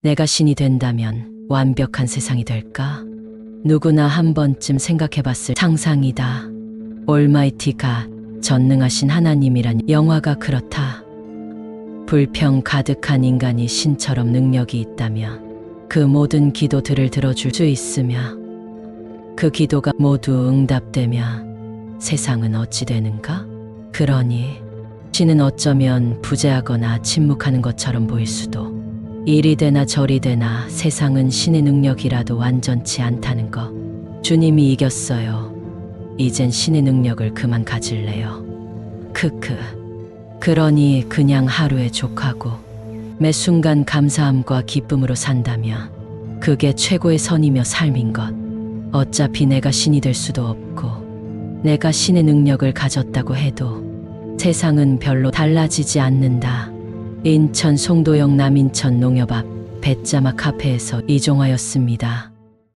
내가 신이 된다면 완벽한 세상이 될까? 누구나 한 번쯤 생각해 봤을 상상이다. 올마이티가 전능하신 하나님이란 영화가 그렇다. 불평 가득한 인간이 신처럼 능력이 있다면 그 모든 기도들을 들어줄 수 있으며 그 기도가 모두 응답되면 세상은 어찌 되는가? 그러니 신은 어쩌면 부재하거나 침묵하는 것처럼 보일 수도 이리 되나 저리 되나 세상은 신의 능력이라도 완전치 않다는 것. 주님이 이겼어요. 이젠 신의 능력을 그만 가질래요. 크크. 그러니 그냥 하루에 족하고 매 순간 감사함과 기쁨으로 산다면 그게 최고의 선이며 삶인 것. 어차피 내가 신이 될 수도 없고 내가 신의 능력을 가졌다고 해도 세상은 별로 달라지지 않는다. 인천 송도역 남인천 농협 앞 배짜마 카페에서 이종하였습니다.